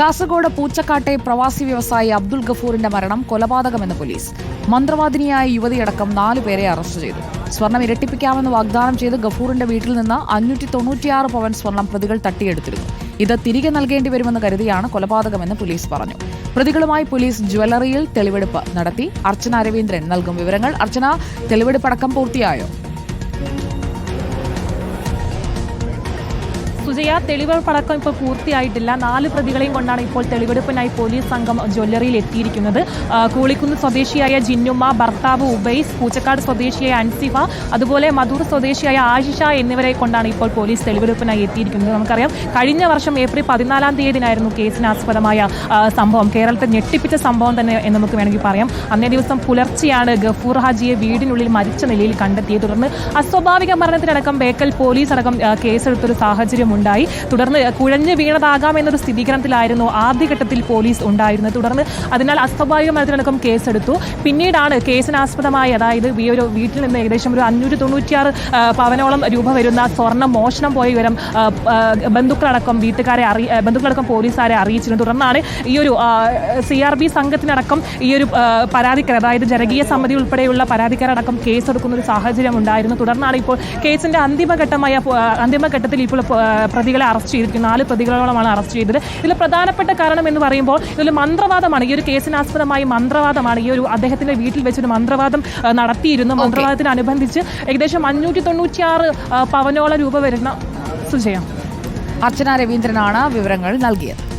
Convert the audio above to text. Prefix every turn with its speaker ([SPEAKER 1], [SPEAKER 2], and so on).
[SPEAKER 1] കാസർഗോഡ് പൂച്ചക്കാട്ടെ പ്രവാസി വ്യവസായി അബ്ദുൾ ഗഫൂറിന്റെ മരണം കൊലപാതകമെന്ന് പോലീസ്. മന്ത്രവാദിനിയായ യുവതിയടക്കം നാലു പേരെ അറസ്റ്റ് ചെയ്തു. സ്വർണം ഇരട്ടിപ്പിക്കാമെന്ന് വാഗ്ദാനം ചെയ്ത് ഗഫൂറിന്റെ വീട്ടിൽ നിന്ന് അഞ്ഞൂറ്റി തൊണ്ണൂറ്റിയാറ് പവൻ സ്വർണം പ്രതികൾ തട്ടിയെടുത്തിരുന്നു. ഇത് തിരികെ നൽകേണ്ടി വരുമെന്ന് കരുതിയാണ് കൊലപാതകമെന്ന് പോലീസ് പറഞ്ഞു. പ്രതികളുമായി പോലീസ് ജ്വല്ലറിയിൽ തെളിവെടുപ്പ് നടത്തി. അർച്ചന രവീന്ദ്രൻ നൽകും വിവരങ്ങൾ. അർച്ചന തെളിവെടുപ്പടക്കം പൂർത്തിയായോ?
[SPEAKER 2] സുജയ തെളിവെടുപ്പടക്കം ഇപ്പോൾ പൂർത്തിയായിട്ടില്ല. നാല് പ്രതികളെയും കൊണ്ടാണ് ഇപ്പോൾ തെളിവെടുപ്പിനായി പോലീസ് സംഘം ജ്വല്ലറിയിൽ എത്തിയിരിക്കുന്നത്. കൂളിക്കുന്ന് സ്വദേശിയായ ജിന്നുമ്മ ഭർത്താവ് ഉബൈസ് പൂച്ചക്കാട് സ്വദേശിയായ അൻസിഫ അതുപോലെ മധൂർ സ്വദേശിയായ ആഷിഷ എന്നിവരെ കൊണ്ടാണ് ഇപ്പോൾ പോലീസ് തെളിവെടുപ്പിനായി എത്തിയിരിക്കുന്നത്. നമുക്കറിയാം കഴിഞ്ഞ വർഷം ഏപ്രിൽ പതിനാലാം തീയതിനായിരുന്നു കേസിനാസ്പദമായ സംഭവം. കേരളത്തെ ഞെട്ടിപ്പിച്ച സംഭവം തന്നെ എന്ന് നമുക്ക് വേണമെങ്കിൽ പറയാം. അന്നേ ദിവസം പുലർച്ചെയാണ് ഗഫൂർ ഹാജിയെ വീടിനുള്ളിൽ മരിച്ച നിലയിൽ കണ്ടെത്തിയത്. തുടർന്ന് അസ്വാഭാവിക മരണത്തിനടക്കം ബേക്കൽ പോലീസ് അടക്കം കേസെടുത്തൊരു സാഹചര്യം ഉണ്ടായി. തുടർന്ന് കുഴഞ്ഞു വീണതാകാം എന്നൊരു സ്ഥിരീകരണത്തിലായിരുന്നു ആദ്യഘട്ടത്തിൽ പോലീസ് ഉണ്ടായിരുന്നത്. തുടർന്ന് അതിനാൽ അസ്വാഭാവിക മരണത്തിനടക്കം കേസെടുത്തു. പിന്നീടാണ് കേസിനാസ്പദമായി അതായത് ഈ ഒരു വീട്ടിൽ നിന്ന് ഏകദേശം ഒരു അഞ്ഞൂറ്റി തൊണ്ണൂറ്റിയാറ് പവനോളം രൂപ വരുന്ന സ്വർണം മോഷണം പോയ വിവരം ബന്ധുക്കളടക്കം വീട്ടുകാരെ അറി ബന്ധുക്കളടക്കം പോലീസുകാരെ അറിയിച്ചിരുന്നു. തുടർന്നാണ് ഈ ഒരു സി ആർ ബി സംഘത്തിനടക്കം ഈ ഒരു പരാതിക്കാർ അതായത് ജനകീയ സമിതി ഉൾപ്പെടെയുള്ള പരാതിക്കാരടക്കം കേസെടുക്കുന്ന ഒരു സാഹചര്യം ഉണ്ടായിരുന്നു. തുടർന്നാണ് ഇപ്പോൾ കേസിന്റെ അന്തിമഘട്ടമായ അന്തിമഘട്ടത്തിൽ ഇപ്പോൾ പ്രതികളെ അറസ്റ്റ് ചെയ്തിരിക്കുന്നു. നാല് പ്രതികളോളമാണ് അറസ്റ്റ് ചെയ്തത്. ഇതിൽ പ്രധാനപ്പെട്ട കാരണം എന്ന് പറയുമ്പോൾ ഇതിൽ മന്ത്രവാദമാണ്. ഈ ഒരു കേസിനാസ്പദമായി മന്ത്രവാദമാണ്. ഈ ഒരു അദ്ദേഹത്തിന്റെ വീട്ടിൽ വെച്ചൊരു മന്ത്രവാദം നടത്തിയിരുന്നു. മന്ത്രവാദത്തിനനുബന്ധിച്ച് ഏകദേശം അഞ്ഞൂറ്റി തൊണ്ണൂറ്റിയാറ് പവനോളം രൂപ വരുന്ന സുജയം.
[SPEAKER 1] അർച്ചന രവീന്ദ്രനാണ് വിവരങ്ങൾ നൽകിയത്.